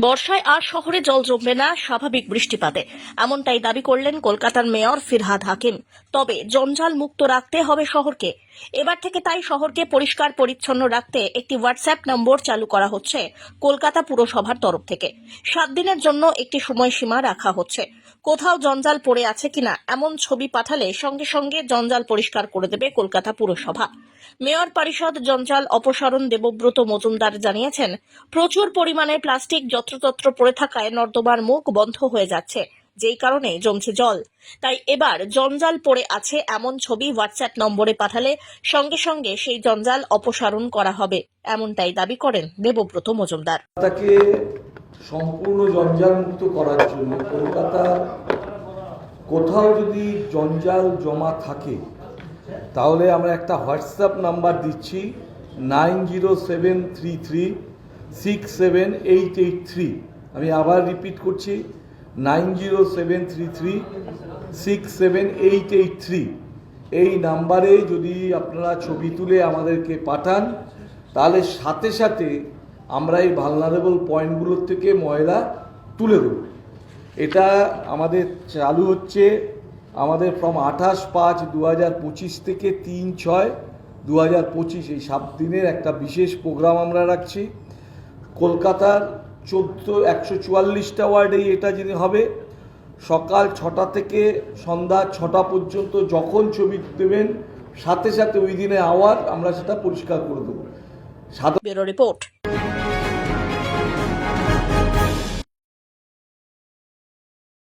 বর্ষায় আর শহরে জল জমবে না, স্বাভাবিক বৃষ্টিপাতে। এমনটাই দাবি করলেন কলকাতার মেয়র ফিরহাদ হাকিম। তবে জঞ্জাল মুক্ত রাখতে হবে শহরকে। এবার থেকে তাই শহরকে পরিষ্কার, পরিচ্ছন্ন রাখতে একটি হোয়াটসঅ্যাপ নম্বর চালু করা হচ্ছে কলকাতা পুরসভার তরফ থেকে। সাত দিনের জন্য একটি সময়সীমা রাখা হচ্ছে। কোথাও জঞ্জাল পড়ে আছে কিনা এমন ছবি পাঠালে সঙ্গে সঙ্গে জঞ্জাল পরিষ্কার করে দেবে কলকাতা পুরসভা। মেয়র পরিষদ জঞ্জাল অপসারণ দেবব্রত মজুমদার জানিয়েছেন, প্রচুর পরিমাণে প্লাস্টিক যত্রতত্র পড়ে থাকায় নর্দমার মুখ বন্ধ হয়ে যাচ্ছে, যেই কারণে জমছে জল। তাই এবার জঞ্জাল পড়ে আছে এমন ছবি হোয়াটসঅ্যাপ নম্বরে পাঠালে সঙ্গে সঙ্গে সেই জঞ্জাল অপসারণ করা হবে, এমনটাই দাবি করেন দেবব্রত মজুমদার। তাকে সম্পূর্ণ জঞ্জাল মুক্ত করার জন্য কলকাতা কোথাও যদি জঞ্জাল জমা থাকে তাহলে আমরা একটা হোয়াটসঅ্যাপ নাম্বার দিচ্ছি nine zero seven three three six seven eight eight three. আমি আবার রিপিট করছি, nine zero seven three three six seven eight eight three. এই নাম্বারে যদি আপনারা ছবি তুলে আমাদেরকে পাঠান, তাহলে সাথে সাথে আমরা এই ভালনারেবল পয়েন্টগুলোর থেকে ময়লা তুলে দেব। এটা আমাদের চালু হচ্ছে আমাদের ফ্রম আঠাশ পাঁচ দু হাজার পঁচিশ থেকে তিন ছয় দু হাজার পঁচিশ এই সাত দিনের একটা বিশেষ প্রোগ্রাম আমরা রাখছি। কলকাতার চোদ্দ, একশো চুয়াল্লিশটা ওয়ার্ডেই এটা যিনি হবে, সকাল ছটা থেকে সন্ধ্যা ছটা পর্যন্ত যখন ছবি দেবেন, সাথে সাথে উইদিনে আওয়ার আমরা সেটা পরিষ্কার করে দেবো। সাধারণ রিপোর্ট।